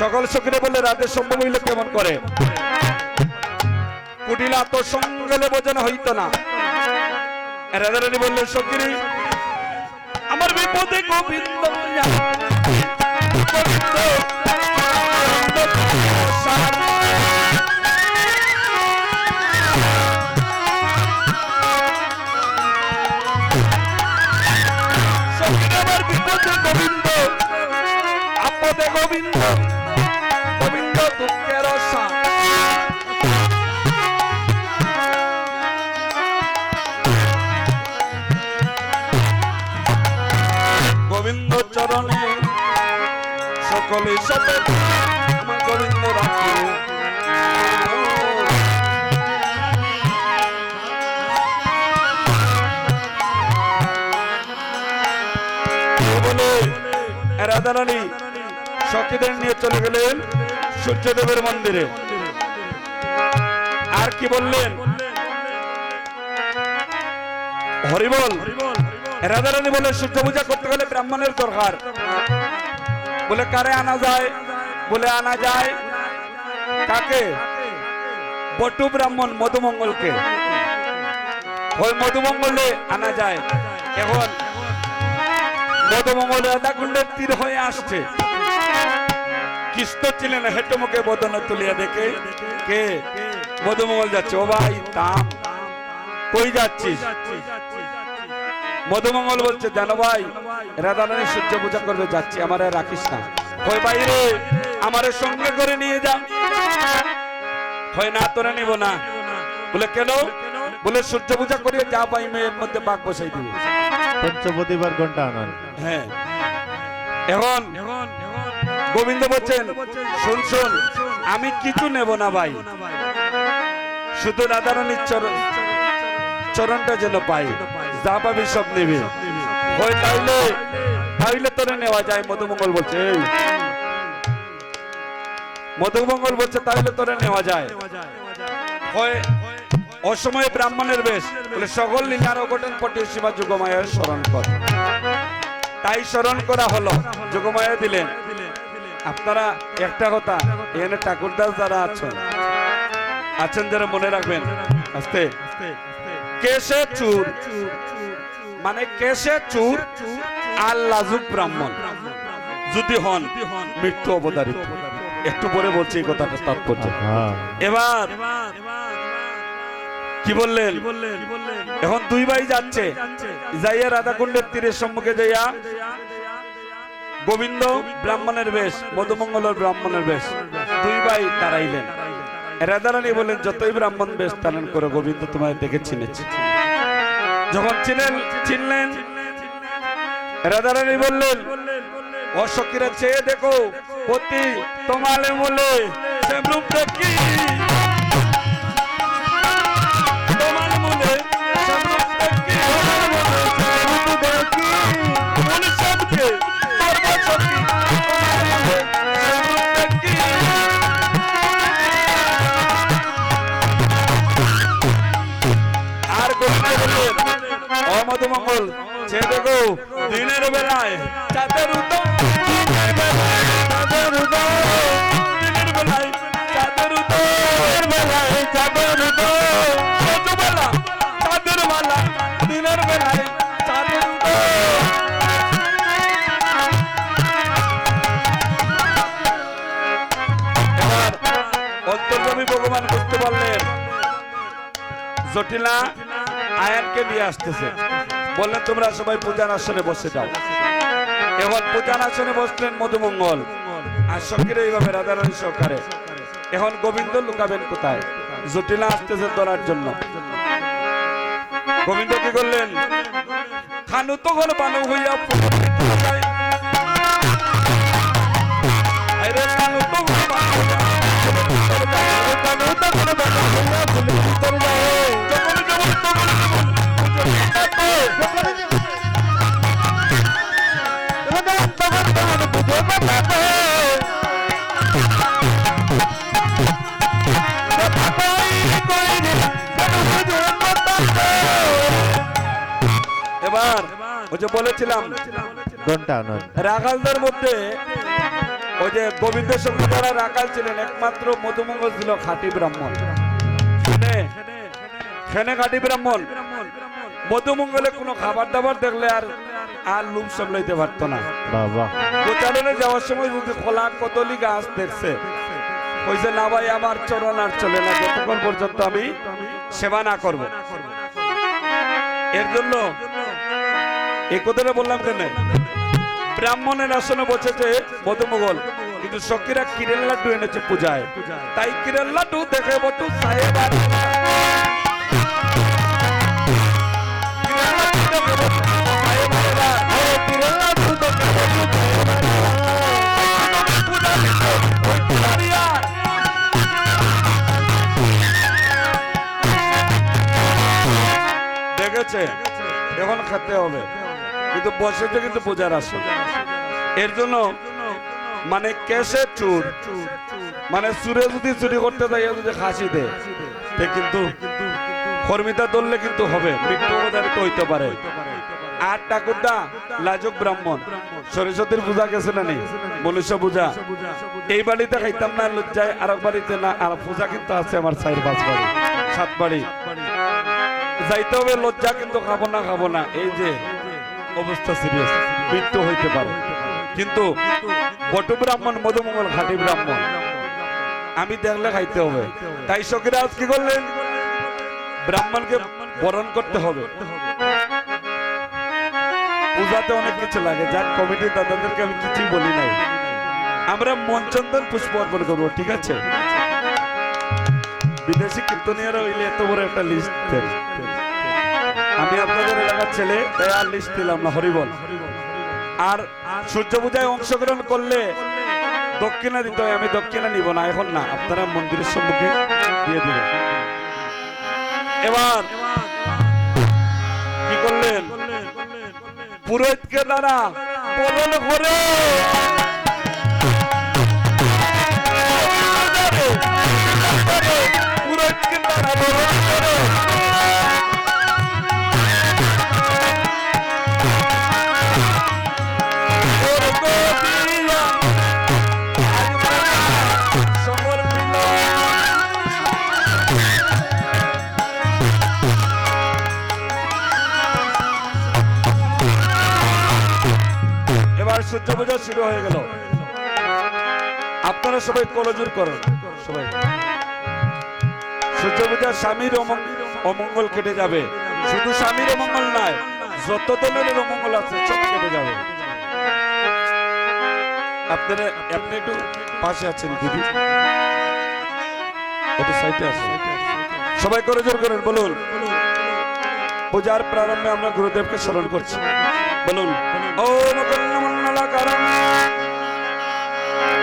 সকল সখীরে বলে রাতে সম্ভব হইলে কেমন করে? কুটিলা তো সঙ্গলে বোঝানো হইতো না। রাধারানী বললে সখী আমার বিপদে গোবিন্দ, আমার বিপদে গোবিন্দ আপদে গোবিন্দ। গোবিন্দ দুঃখের গোবিন্দ চরণে সকলে সবে গোবিন্দ রাখে। রাধারানী সখীদের নিয়ে চলে গেলেন সূর্যদেবের মন্দিরে। আর কি বললেন? হরিবল রাধারানী বলে, সূর্য পূজা করতে গেলে ব্রাহ্মণের দরকার। বলে, কারে আনা যায়? বলে, আনা যায়। কাকে? বটু ব্রাহ্মণ মধুমঙ্গলকে। ওই মধুমঙ্গলে আনা যায়। এখন মধুমঙ্গল রাধাকুণ্ডের তীর হয়ে আসছে। কৃষ্ণ ছিলেন হেঁটে বদন তুলিয়া দেখে কে? মধুমঙ্গল যাচ্ছে। ও ভাই তাম কই যাচ্ছিস? মধুমঙ্গল বলছে জানো ভাই রাধারানী সূর্য পূজা করবে যাচ্ছি আমার রাখিস না। ওই বাইরে আমারে সঙ্গে করে নিয়ে যা। হয় না তোরা নিব না। বলে কেন? বলে সূর্য পূজা করিয়ে যা পাই মেয়ের মধ্যে বাঘ বসাই দিব। পঞ্চপতিবার ঘণ্টা আনান। হ্যাঁ। এখন গোবিন্দ বলছেন, শুন শুন, আমি কিছু নেব না ভাই। শুধু রাধারানীর চরণ, চরণটা যেন পাই। যা পাবি সব নেবে। তাইলে তোরে নেওয়া যায়। মধুমঙ্গল বলছে মধুমঙ্গল বলছে, তাইলে তোরে নেওয়া যায়। অসময়ে ব্রাহ্মণের বেশ, বলে, সকল লীলার অঘটন পটে শিবা যুগমায়ের স্মরণ কর। তাই স্মরণ করা হলো, যুগমায়া দিলেন। আপনারা একটা কথা, এখানে ঠাকুরদাস যারা আছেন আছেন যারা মনে রাখবেন, আস্তে। কেশে চুর মানে কেশে চুর আর লাজুক ব্রাহ্মণ। যদি হন, মৃত্যু অবতারিত একটু পরে বলছি কথাটা তাৎপর্য। এবার, কি বললেন? এখন দুই ভাই যাচ্ছে, যাইয়া রাধাকুণ্ডের তীরের সম্মুখে যাইয়া গোবিন্দ ব্রাহ্মণের বেশ মধুমঙ্গলের ব্রাহ্মণের বেশ। দুই ভাই দাঁড়াইলেন। রাধারানী বললেন, যতই ব্রাহ্মণ বেশ তালন করে, গোবিন্দ তোমায় দেখে চিনেছি যখন চিনেন, চিনলেন রাধারানী বললেন অসখীরা চেয়ে দেখো পতি তোমালে মলে জটিলা আয়ানকে নিয়ে আসতেছে। বললেন, তোমরা সবাই পূজার আসনে বসে যাও। এখন পূজার আসনে বসলেন মধুমঙ্গল। আর সঙ্গীরা এইভাবে রাধারানী সরকারে এখন গোবিন্দ লুকাবেন কোথায়? জটিলা আসতেছে ধরার জন্য। গোবিন্দ কি করলেন? খানু তখন বানু হইয়া। খানু হইয়া এবার ওই যে বলেছিলাম রাখালদের মধ্যে ওই যে গোবিন্দ সঙ্গে যারা রাখাল ছিলেন একমাত্র মধুমঙ্গল ছিল খাঁটি ব্রাহ্মণ। সেনে খাঁটি ব্রাহ্মণ। মধুমঙ্গলে কোনো খাবার দাবার দেখলে আর আর লুম সামলাইতে পারতো না। বাবা। গোচারণে যাওয়ার সময় যদি খোলা কতলি গাছ দেখছে কইছে না ভাই আমার চরণ আর চলে না যতক্ষণ পর্যন্ত আমি সেবা না করব। এর জন্য এই কথাটা বললাম কেন? ব্রাহ্মণের আসনে বসেছে মধুমগল কিন্তু সখীরা কিরেল লাড্ডু এনেছে পূজায়। তাই কিরেল লাড্ডু দেখে বটু সাহেব এখন খেতে হবে কিন্তু বসেছে কিন্তু পূজার আসন এর জন্য মানে কেসে চুর মানে চুরে যদি চুরি করতে যাই যদি খাসি দেয় কিন্তু কর্মিতা ধরলে কিন্তু হবে, মৃত্যু হইতে পারে। আর ঠাকুরদা, লাজক ব্রাহ্মণ, সরস্বতীর পূজা গেছে না নেই মনুষ্য পূজা। এই বাড়িতে খাইতাম না, লজ্জায় আর বাড়িতে না, আর পূজা কিন্তু আছে আমার চার পাঁচ বাড়ি, সাত বাড়ি। যাইতে হবে, লজ্জা কিন্তু খাব না খাব না। এই যে অবস্থা সিরিয়াস মৃত্যু হইতে পারে। কিন্তু বটু ব্রাহ্মণ, মধুমঙ্গল খাঁটি ব্রাহ্মণ, আমি দেখলে খাইতে হবে। তাই সকিরাজ কি করলেন? ব্রাহ্মণকে বরণ করতে হবে। পূজাতে অনেক কিছু লাগে। যার কমিটি দাদাদেরকে আমি কিছুই বলি নাই। আমরা মনচন্দন পুষ্প অর্পণ করব, ঠিক আছে? বিদেশি কীর্তনীয়রা হইলে এত বড় একটা লিস্ট এলাকার ছেলে তাই আর দিলাম না, হরিবল। আর সূর্য পূজায় অংশগ্রহণ করলে দক্ষিণা দিতে হয়, আমি দক্ষিণা নিব না, এখন না, আপনারা মন্দিরের সম্মুখে দিয়ে দিবেন। এবার কি করলেন? পুরোহিতকে দ্বারা বলন করে পুরোহিতকে দ্বারা সূর্য পূজা শুরু হয়ে গেল। আপনারা সবাই কলজুর করেন, সবাই। সূর্য পূজার স্বামীর অমঙ্গল কেটে যাবে। শুধু স্বামীর অমঙ্গল নয়, যত দলের অমঙ্গল আছে, সব কেটে যাবে। আপনারা আপনি একটু পাশে আছেন, দিদি। একটু সাইডে আছেন সবাই করে জোর করেন, বলুন। পূজার প্রারম্ভে আমরা গুরুদেবকে স্মরণ করছি। বলুন। ওম কর্ণমণ্ডলাকারম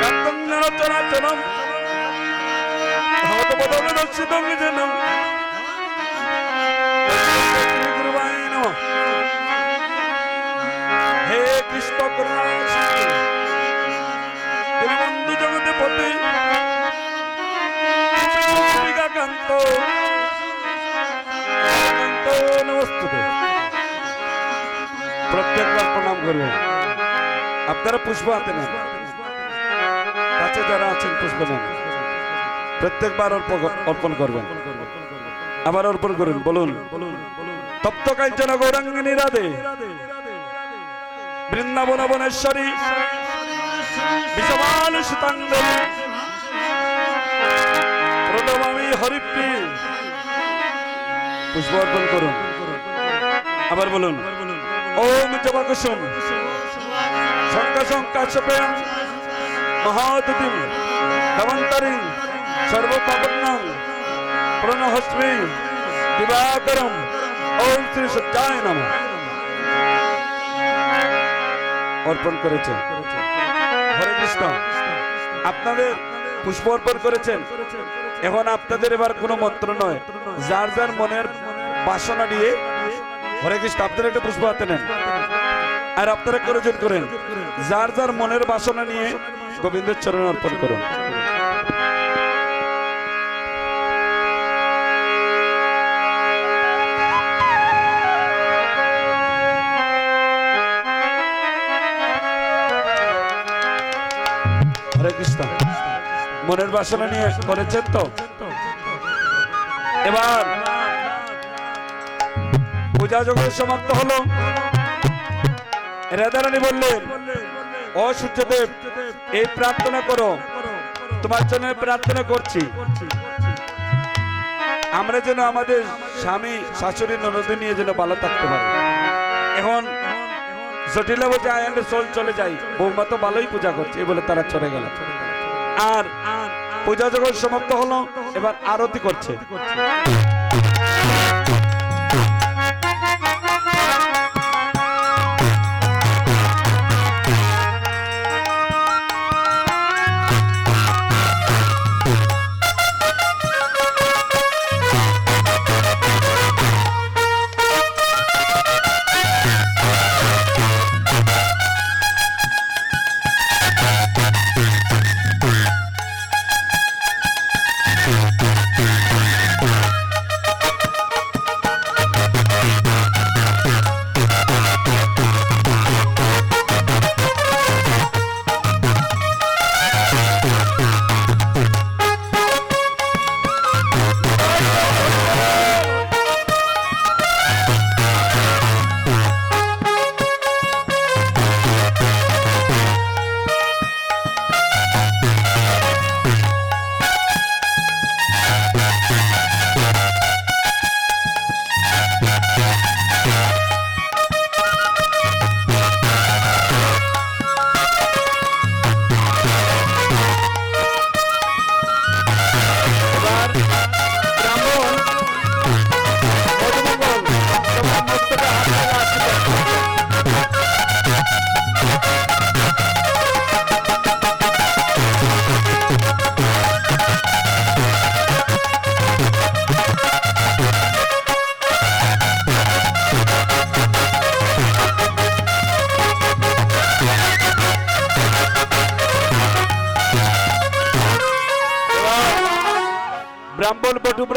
কান্তং চরাচরম ভগবদর্শিতং জনম হে কৃষ্ণ করুণা সিন্ধু দীনবন্ধু কান্ত কান্ত নমস্তুতে প্রত্যেকবার প্রণাম করবেন আপনারা পুষ্প হাতে নেন। কাছে যারা আছেন, পুষ্প নেন। প্রত্যেকবার অর্প- অর্পণ করবেন। আবার অর্পণ করুন, বলুন। তপ্ত কাঞ্চন গৌরাঙ্গিনী রাধে বৃন্দাবন বনেশ্বরী। সুতাঙ্গলী প্রণমামি হরিপ্রি পুষ্প অর্পণ করুন। আবার বলুন, ওম জবাকুসুম শঙ্কাশং কাশ্যপেয়ং মহাদুতিম দমন্তরিং সর্বপাপন্নং প্রণহস্মি, দিবাকরম, ওম শ্রী সত্যায় নম। অর্পণ করেছেন। হরে কৃষ্ণ। আপনাদের পুষ্প অর্পণ করেছেন। এখন আপনাদের এবার কোনো মন্ত্র নয়। যার যার মনের বাসনা নিয়ে হরে কৃষ্ণ, আপনারা একটা পুষ্প হাতে নেন। আর আপনারা করজন করেন। যার যার মনের বাসনা নিয়ে গোবিন্দের চরণ অর্পণ করুন। মনের বাসনা নিয়ে করেছেন তো? এবার পূজা যখন সমাপ্ত হলো রাধারানী বললেন, ও সূর্যদেব, এই প্রার্থনা করো। তোমার জন্য প্রার্থনা করছি। আমরা যেন আমাদের স্বামী শাশুড়ি ননদ নিয়ে যেন ভালো থাকতে পারি। এখন জটিলা বলছে আয় আমরা চল চলে যাই। বৌমা তো ভালোই পূজা করছে, এই বলে তারা চলে গেল। আর পূজা যখন সমাপ্ত হলো, এবার আরতি করছে।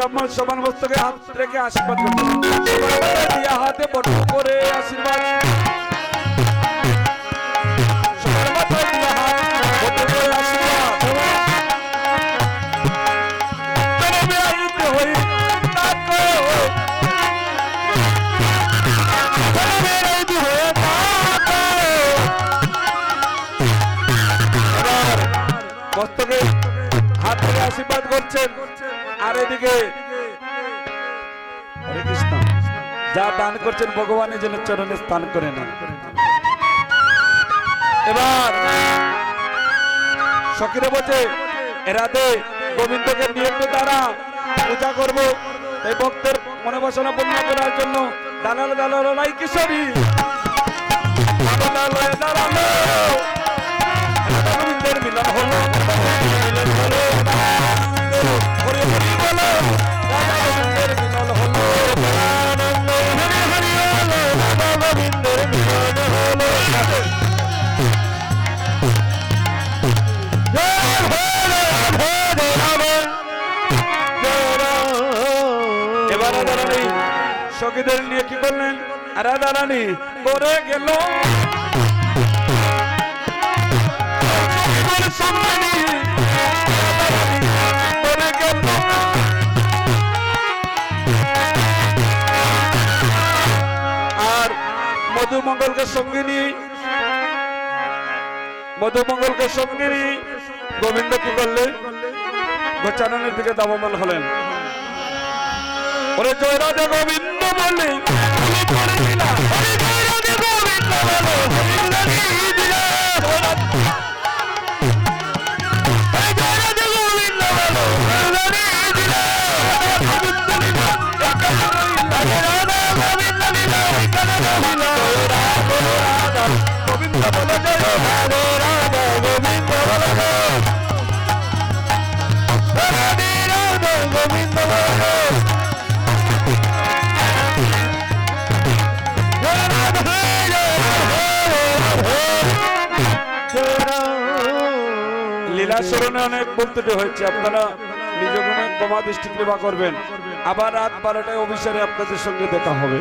ব্রাহ্মণ সমান মস্তকে হাত রেখে আশীর্বাদ করতে দিয়া হাতে বটু করে আশীর্বাদ কৃষ্ণ। যা দান করছেন ভগবানের জন্য চরণে স্থান করে নেন। এবার সকিরে বলছে এরাতে গোবিন্দকে নিয়ে দ্বারা পূজা করব। এই ভক্তের মনে বাসনা পূর্ণ করার জন্য দালাল দালাল নাই কিশোরী। দালালয়ে দাঁড়াল রাধা গোবিন্দের মিলন হলো। সখীদের নিয়ে কি করলেন? রাধারানী করে গেল। মধুমঙ্গলকে সঙ্গে নিয়ে মধুমঙ্গলকে সঙ্গে নিয়ে গোবিন্দ কি করলে? গোচারণের দিকে দাবমান হলেন। ওরে জয় রাজা গোবিন্দ বলে স্মরণে অনেক বক্তব্য হয়েছে, আপনারা নিজ গুণে ক্ষমা দৃষ্টি কৃপা করবেন। আবার রাত বারোটায় অফিসারে আপনাদের সঙ্গে দেখা হবে।